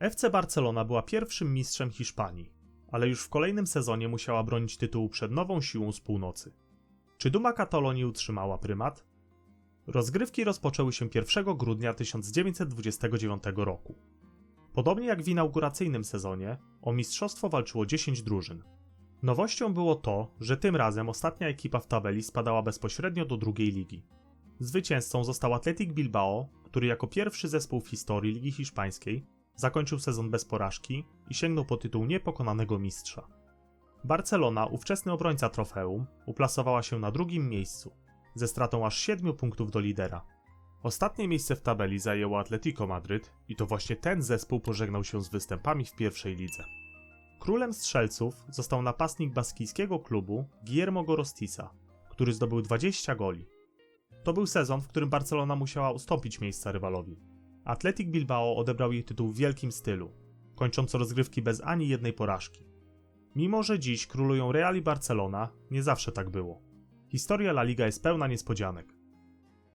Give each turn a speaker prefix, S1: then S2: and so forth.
S1: FC Barcelona była pierwszym mistrzem Hiszpanii, ale już w kolejnym sezonie musiała bronić tytułu przed nową siłą z północy. Czy Duma Katalonii utrzymała prymat? Rozgrywki rozpoczęły się 1 grudnia 1929 roku. Podobnie jak w inauguracyjnym sezonie, o mistrzostwo walczyło 10 drużyn. Nowością było to, że tym razem ostatnia ekipa w tabeli spadała bezpośrednio do drugiej ligi. Zwycięzcą został Athletic Bilbao, który jako pierwszy zespół w historii Ligi Hiszpańskiej zakończył sezon bez porażki i sięgnął po tytuł niepokonanego mistrza. Barcelona, ówczesny obrońca trofeum, uplasowała się na drugim miejscu, ze stratą aż 7 punktów do lidera. Ostatnie miejsce w tabeli zajęło Atletico Madryt i to właśnie ten zespół pożegnał się z występami w pierwszej lidze. Królem strzelców został napastnik baskijskiego klubu Guillermo Gorostisa, który zdobył 20 goli. To był sezon, w którym Barcelona musiała ustąpić miejsca rywalowi. Athletic Bilbao odebrał jej tytuł w wielkim stylu, kończąc rozgrywki bez ani jednej porażki. Mimo, że dziś królują Real i Barcelona, nie zawsze tak było. Historia La Liga jest pełna niespodzianek.